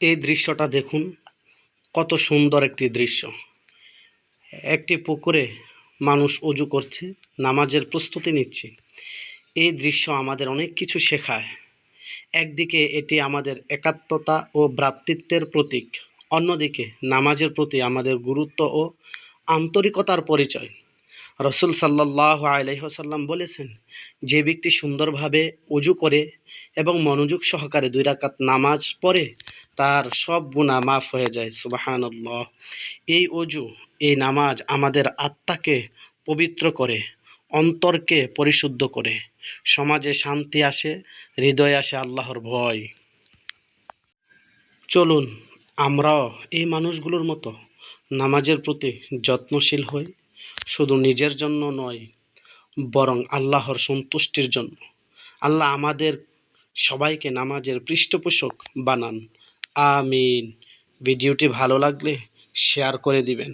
এই দৃশ্যটা দেখুন, কত সুন্দর একটি দৃশ্য। একটি পুকুরে মানুষ উজু করছে, নামাজের প্রস্তুতি নিচ্ছে। এই দৃশ্য আমাদের অনেক কিছু শেখায়। একদিকে এটি আমাদের একাত্মতা ও ভ্রাতৃত্বের প্রতীক, অন্যদিকে নামাজের প্রতি আমাদের গুরুত্ব ও আন্তরিকতার পরিচয়। রসুল সাল্লাহ আলহ্লাম বলেছেন, যে ব্যক্তি সুন্দরভাবে অজু করে এবং মনোযোগ সহকারে দুই রাকাত নামাজ পড়ে তার সব গুণা মাফ হয়ে যায়, সুবাহানল্লাহ। এই অজু, এই নামাজ আমাদের আত্মাকে পবিত্র করে, অন্তরকে পরিশুদ্ধ করে। সমাজে শান্তি আসে, হৃদয়ে আসে আল্লাহর ভয়। চলুন, আমরাও এই মানুষগুলোর মতো নামাজের প্রতি যত্নশীল হই, শুধু নিজের জন্য নয়, বরং আল্লাহর সন্তুষ্টির জন্য। আল্লাহ আমাদের সবাইকে নামাজের পৃষ্ঠপোষক বানান। আমিন। ভিডিওটি ভালো লাগলে শেয়ার করে দিবেন।